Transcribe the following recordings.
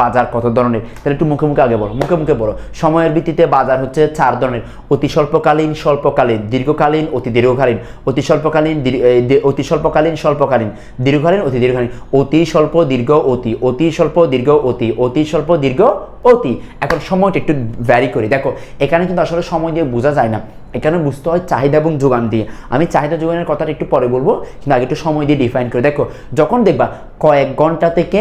বাজার কত ধরনের? তাহলে একটু মুখে মুখে আগে বলো, মুখে মুখে বলো। সময়ের ভিত্তিতে বাজার হচ্ছে চার ধরনের। অতি স্বল্পকালীন স্বল্পকালীন, দীর্ঘকালীন, অতি দীর্ঘকালীন। অতি স্বল্পকালীন অতি স্বল্পকালীন স্বল্পকালীন। দীর্ঘকালীন, অতি দীর্ঘকালীন। অতি স্বল্প, দীর্ঘ, অতি। অতি স্বল্প, দীর্ঘ, অতি। অতি স্বল্প, দীর্ঘ, অতি। এখন সময়টা একটু ভ্যারি করি। দেখো, এখানে কিন্তু আসলে সময় দিয়ে বোঝা যায় না। এখানে বুঝতে হয় চাহিদা এবং যোগান দিয়ে। আমি চাহিদা যোগানের কথাটা একটু পরে বলব, কিন্তু আগে একটু সময় দিয়ে ডিফাইন করে। দেখো, যখন দেখবা কয়েক ঘণ্টা থেকে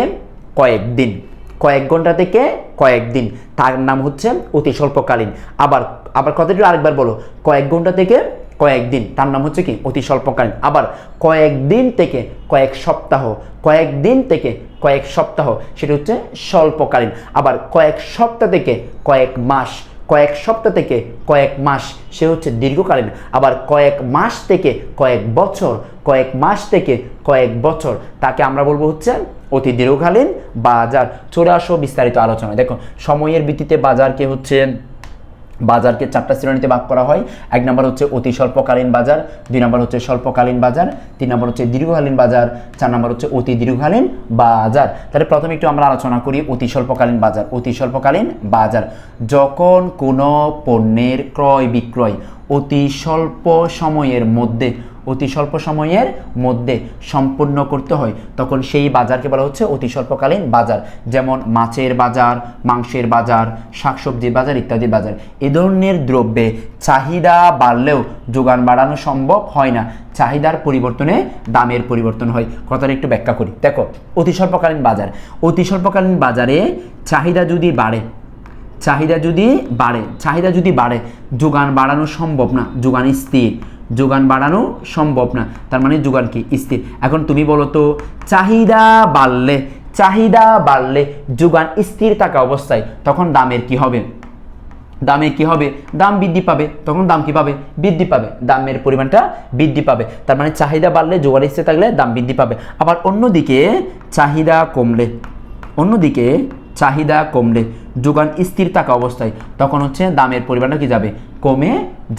কয়েক দিন কয়েক ঘণ্টা থেকে কয়েকদিন তার নাম হচ্ছে অতি স্বল্পকালীন। আবার আবার কথাটি আরেকবার বলো, কয়েক ঘণ্টা থেকে কয়েকদিন তার নাম হচ্ছে কি? অতি স্বল্পকালীন। আবার কয়েকদিন থেকে কয়েক সপ্তাহ কয়েকদিন থেকে কয়েক সপ্তাহ, সেটা হচ্ছে স্বল্পকালীন। আবার, কয়েক সপ্তাহ থেকে কয়েক মাস কয়েক সপ্তাহ থেকে কয়েক মাস, সে হচ্ছে দীর্ঘকালীন। আবার কয়েক মাস থেকে কয়েক বছর, কয়েক মাস থেকে কয়েক বছর। তাকে আমরা বলব হচ্ছে অতি দীর্ঘকালীন বাজার। চলে আসো বিস্তারিত আলোচনা দেখো সময়ের ভিত্তিতে বাজারকে হচ্ছে বাজারকে চারটা শ্রেণীতে ভাগ করা হয়। এক নম্বর হচ্ছে অতি স্বল্পকালীন বাজার, দুই নম্বর হচ্ছে স্বল্পকালীন বাজার, তিন নম্বর হচ্ছে দীর্ঘকালীন বাজার, চার নম্বর হচ্ছে অতি দীর্ঘকালীন বাজার। তাহলে প্রথমে একটু আমরা আলোচনা করি অতি স্বল্পকালীন বাজার, অতি স্বল্পকালীন বাজার। যখন কোনো পণ্যের ক্রয় বিক্রয় অতি স্বল্প সময়ের মধ্যে অতি স্বল্প সময়ের মধ্যে সম্পূর্ণ করতে হয়। তখন সেই বাজারকে বলা হচ্ছে অতি স্বল্পকালীন বাজার। যেমন মাছের বাজার, মাংসের বাজার, শাকসবজির বাজার ইত্যাদি বাজার। এ ধরনের দ্রব্যে চাহিদা বাড়লেও যোগান বাড়ানো সম্ভব হয় না। চাহিদার পরিবর্তনে দামের পরিবর্তন হয়। কথাটা একটু ব্যাখ্যা করি। দেখো, অতি স্বল্পকালীন বাজার। অতি স্বল্পকালীন বাজারে চাহিদা যদি বাড়ে, চাহিদা যদি বাড়ে, চাহিদা যদি বাড়ে, যোগান বাড়ানো সম্ভব না। যোগান স্থির। যোগান বাড়ানো সম্ভব না। তার মানে যোগান কি? স্থির। এখন তুমি বলো তো, চাহিদা বাড়লে চাহিদা বাড়লে যোগান স্থির থাকা অবস্থায় তখন দামের কি হবে? দামে কি হবে? দাম বৃদ্ধি পাবে। তখন দাম কি পাবে? বৃদ্ধি পাবে। দামের পরিমাণটা বৃদ্ধি পাবে। তার মানে চাহিদা বাড়লে, যোগান স্থির থাকলে দাম বৃদ্ধি পাবে। আবার অন্যদিকে চাহিদা কমলে, অন্যদিকে চাহিদা কমলে, যোগান স্থির থাকা অবস্থায়, তখন হচ্ছে দামের পরিমাণটা কি যাবে? কমে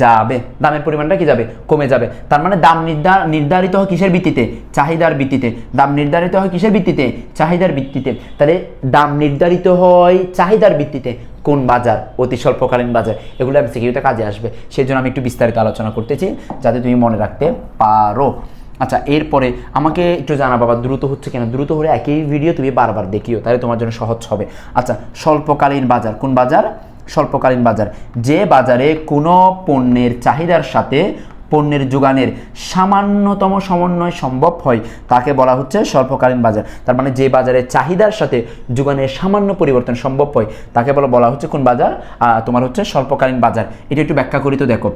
যাবে। দামের পরিমাণটা কি যাবে? কমে যাবে। তার মানে দাম নির্ধার নির্ধারিত হয় কিসের ভিত্তিতে? চাহিদার ভিত্তিতে। দাম নির্ধারিত হয় কিসের ভিত্তিতে? চাহিদার ভিত্তিতে। তাহলে দাম নির্ধারিত হয় চাহিদার ভিত্তিতে। কোন বাজার? অতি স্বল্পকালীন বাজার। এগুলো আমি সিকিউরিতে কাজে আসবে। সেই জন্য আমি একটু বিস্তারিত আলোচনা করতেছি, যাতে তুমি মনে রাখতে পারো। আচ্ছা এরপরে আমাকে একটু জানা বাবা, দ্রুত হচ্ছে কেন? দ্রুত হলে একই ভিডিও তুমি বারবার দেখিও, তাহলে তোমার জন্য সহজ হবে। আচ্ছা স্বল্পকালীন বাজার, কোন বাজার? স্বল্পকালীন বাজার। যে বাজারে কোনো পণ্যের চাহিদার সাথে পণ্যের যোগানের সামান্যতম সমন্বয় সম্ভব হয়, তাকে বলা হচ্ছে স্বল্পকালীন বাজার। তার মানে যে বাজারে চাহিদার সাথে যোগানের সামান্য পরিবর্তন সম্ভব হয়, তাকে বলা বলা হচ্ছে কোন বাজার? তোমার হচ্ছে স্বল্পকালীন বাজার। এটা একটু ব্যাখ্যা করি তো, দেখো।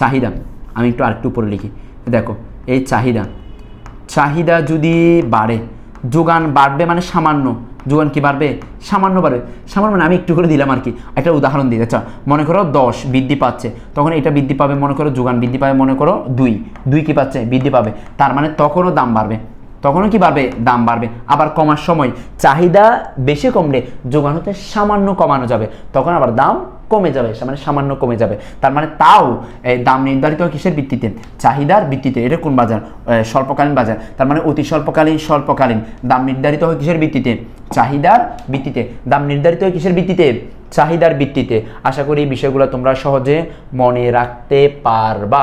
চাহিদা, আমি একটু আরেকটু উপরে লিখি। দেখো এই চাহিদা। চাহিদা যদি বাড়ে, যোগান বাড়বে মানে সামান্য। যোগান কি বাড়বে? সামান্য বাড়বে। সামান্য মানে আমি একটু করে দিলাম আর কি। একটা উদাহরণ দিই। আচ্ছা মনে করো দশ বৃদ্ধি পাচ্ছে। তখন এটা বৃদ্ধি পাবে মনে করো, যোগান বৃদ্ধি পাবে মনে করো দুই। দুই কি পাচ্ছে? বৃদ্ধি পাবে। তার মানে তখনও দাম বাড়বে। তখনও কি বাড়বে? দাম বাড়বে। আবার কমার সময় চাহিদা বেশি কমলে যোগান হতে সামান্য কমানো যাবে। তখন আবার দাম কমে যাবে মানে সামান্য কমে যাবে। তার মানে তাও দাম নির্ধারিত হয় কিসের ভিত্তিতে? চাহিদার ভিত্তিতে, এটা কোন বাজার? স্বল্পকালীন বাজার। তার মানে অতি স্বল্পকালীন স্বল্পকালীন। দাম নির্ধারিত হয় কিসের ভিত্তিতে? চাহিদার ভিত্তিতে। দাম নির্ধারিত হয় কিসের ভিত্তিতে? চাহিদার ভিত্তিতে। আশা করি এই বিষয়গুলো তোমরা সহজে মনে রাখতে পারবা।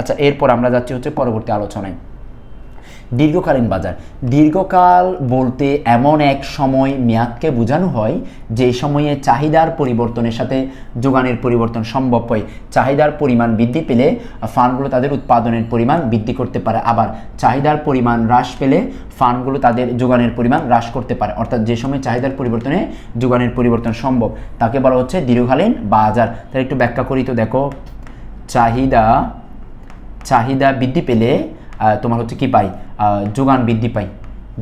আচ্ছা এরপর আমরা যাচ্ছি হচ্ছে পরবর্তী আলোচনায়। দীর্ঘকালীন বাজার। দীর্ঘকাল বলতে এমন এক সময় মেয়াদকে বোঝানো হয়, যে সময়ে চাহিদার পরিবর্তনের সাথে যোগানের পরিবর্তন সম্ভব হয়। চাহিদার পরিমাণ বৃদ্ধি পেলে ফান্ডগুলো তাদের উৎপাদনের পরিমাণ বৃদ্ধি করতে পারে। আবার চাহিদার পরিমাণ হ্রাস পেলে ফান্ডগুলো তাদের যোগানের পরিমাণ হ্রাস করতে পারে। অর্থাৎ যে সময় চাহিদার পরিবর্তনে যোগানের পরিবর্তন সম্ভব, তাকে বলা হচ্ছে দীর্ঘকালীন বাজার। তাহলে একটু ব্যাখ্যা করি তো দেখো। চাহিদা চাহিদা বৃদ্ধি পেলে তোমার হচ্ছে কি পাই? যোগান বৃদ্ধি পাই।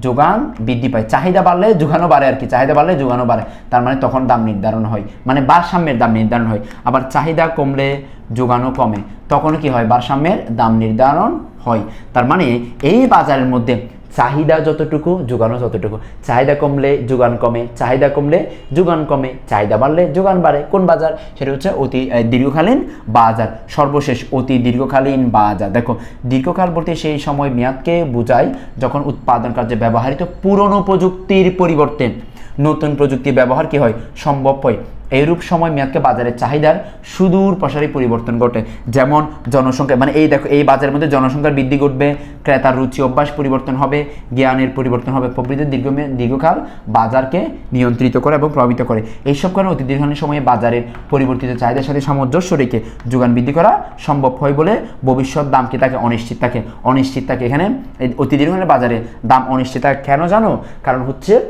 যোগান বৃদ্ধি পায় চাহিদা বাড়লে যোগানও বাড়ে আর কি। চাহিদা বাড়লে যোগানও বাড়ে। তার মানে তখন দাম নির্ধারণ হয়। মানে ভারসাম্যের দাম নির্ধারণ হয়। আবার চাহিদা কমলে যোগানও কমে। তখন কি হয়? ভারসাম্যের দাম নির্ধারণ হয়। তার মানে এই বাজারের মধ্যে চাহিদা যতটুকু যোগানও যতটুকু। চাহিদা কমলে যোগান কমে, চাহিদা কমলে যোগান কমে, চাহিদা বাড়লে যোগান বাড়ে। কোন বাজার? সেটা হচ্ছে অতি দীর্ঘকালীন বাজার, সর্বশেষ অতি দীর্ঘকালীন বাজার। দেখো, দীর্ঘকাল বলতে সেই সময় মেয়াদকে বোঝায় যখন উৎপাদন কার্যে ব্যবহৃত পুরনো প্রযুক্তির পরিবর্তে। নতুন প্রযুক্তি ব্যবহার কি হয়? সম্ভব হয়। এইরূপ সময় মেয়াদকে বাজারের চাহিদার সুদূর প্রসারী পরিবর্তন ঘটে। যেমন জনসংখ্যা মানে এই দেখো, এই বাজারের মধ্যে জনসংখ্যার বৃদ্ধি ঘটবে, ক্রেতার রুচি, অভ্যাস পরিবর্তন হবে, জ্ঞানের পরিবর্তন হবে প্রভৃতি দীর্ঘ দীর্ঘকাল বাজারকে নিয়ন্ত্রিত করে এবং প্রভাবিত করে। এইসব কারণে অতি দীর্ঘকালীন সময়ে বাজারের পরিবর্তিত চাহিদার সাথে সামঞ্জস্য রেখে যোগান বৃদ্ধি করা সম্ভব হয় বলে ভবিষ্যৎ দাম কি থাকে অনিশ্চিত থাকে? অনিশ্চিত থাকে এখানে। অতি দীর্ঘকালীন বাজারে দাম অনিশ্চিত থাকে। কেন জানো? কারণ হচ্ছে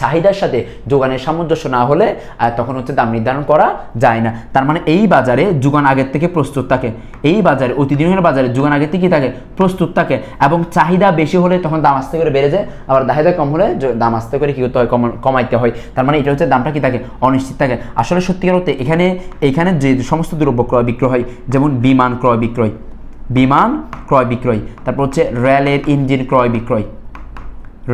চাহিদার সাথে যোগানের সামঞ্জস্য না হলে তখন হচ্ছে দাম নির্ধারণ করা যায় না। তার মানে এই বাজারে যোগান আগের থেকে প্রস্তুত থাকে। এই বাজারে, অতিদিনের বাজারে যোগান আগের থেকে কি থাকে, প্রস্তুত থাকে। এবং চাহিদা বেশি হলে তখন দাম আস্তে করে বেড়ে যায়, আবার চাহিদা কম হলে দাম আস্তে করে কী করতে হয়, কম- কমাইতে হয়। তার মানে এটা হচ্ছে দামটা কি থাকে? অনিশ্চিত থাকে। আসলে সত্যিকার অর্থে এখানে এখানে যে সমস্ত দ্রব্য ক্রয় বিক্রয় হয়, যেমন বিমান ক্রয় বিক্রয়, বিমান ক্রয় বিক্রয়, তারপর হচ্ছে রেলের ইঞ্জিন ক্রয় বিক্রয়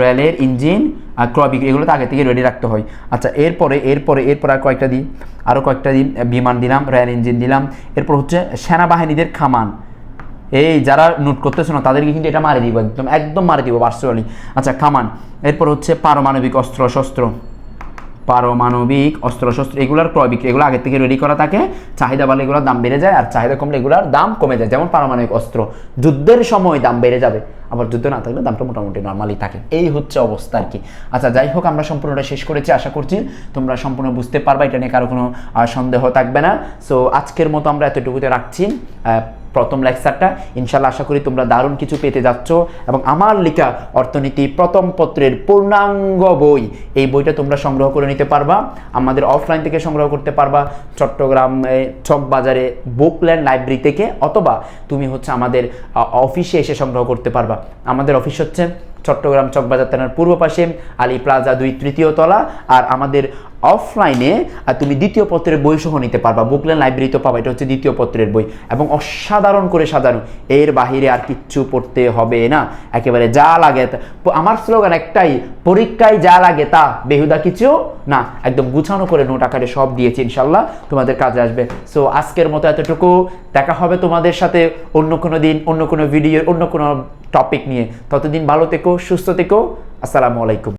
রেলের ইঞ্জিন আর ক্রয় বিক্রি এগুলো তো আগে থেকে রেডি রাখতে হয়। আচ্ছা এরপরে এরপরে, এরপর আর কয়েকটা দিন আরও কয়েকটা দিন বিমান দিলাম, রেল ইঞ্জিন দিলাম। এরপর হচ্ছে সেনাবাহিনীদের খামান। এই যারা নোট করতেছে না, তাদেরকে কিন্তু এটা মারি দিব, একদম একদম মারি দিব ভার্চুয়ালি আচ্ছা খামান। এরপর হচ্ছে পারমাণবিক অস্ত্র শস্ত্র পারমাণবিক অস্ত্র শস্ত্র এগুলোর ক্রয় বিক্রি, এগুলো আগে থেকে রেডি করা থাকে, চাহিদা বাড়লে এগুলোর দাম বেড়ে যায়, আর চাহিদা কমলে এগুলোর দাম কমে যায়। যেমন পারমাণবিক অস্ত্র, যুদ্ধের সময় দাম বেড়ে যাবে। আবার যুদ্ধ না থাকলে দামটা মোটামুটি নর্মালি থাকে। এই হচ্ছে অবস্থা আর কি। আচ্ছা যাই হোক, আমরা সম্পূর্ণটা শেষ করেছি, আশা করছি তোমরা সম্পূর্ণ বুঝতে পারবা, এটা নিয়ে কারও কোনো সন্দেহ থাকবে না। সো আজকের মতো আমরা এতটুকুতে রাখছি। প্রথম লেকচারটা। ইনশাল্লাহ আশা করি তোমরা দারুণ কিছু পেতে যাচ্ছ এবং আমার লেখা অর্থনীতি প্রথম পত্রের পূর্ণাঙ্গ বই, এই বইটা তোমরা সংগ্রহ করে নিতে পারবা, আমাদের অফলাইন থেকে সংগ্রহ করতে পারবা, চট্টগ্রাম চক বাজারে বুকল্যান্ড লাইব্রেরি থেকে, অথবা তুমি হচ্ছে আমাদের অফিসে এসে সংগ্রহ করতে পারবা। আমাদের অফিস হচ্ছে চট্টগ্রাম চকবাজার থানার পূর্ব পাশে আলী প্লাজা দুই তৃতীয় তলা। আর আমাদের অফলাইনে তুমি দ্বিতীয় পত্রের বই সহ নিতে পারবা। বুকলেন লাইব্রেরিতে পাবা, এটা হচ্ছে দ্বিতীয় পত্রের বই। এবং অসাধারণ করে সাজানো। এর বাহিরে আর কিচ্ছু পড়তে হবে না। একেবারে যা লাগে আমার স্লোগান একটাই, পরীক্ষায় যা লাগে তা, বেহুদা কিছু না। একদম গুছানো করে নোট আকারে সব দিয়েছি ইনশাল্লাহ, তোমাদের কাজে আসবে। সো আজকের মতো এতটুকু। দেখা হবে তোমাদের সাথে অন্য কোনো দিন, অন্য কোনো ভিডিও অন্য কোনো টপিক নিয়ে। ততদিন ভালো থেকো সুস্থ থেকো। আসসালামু আলাইকুম।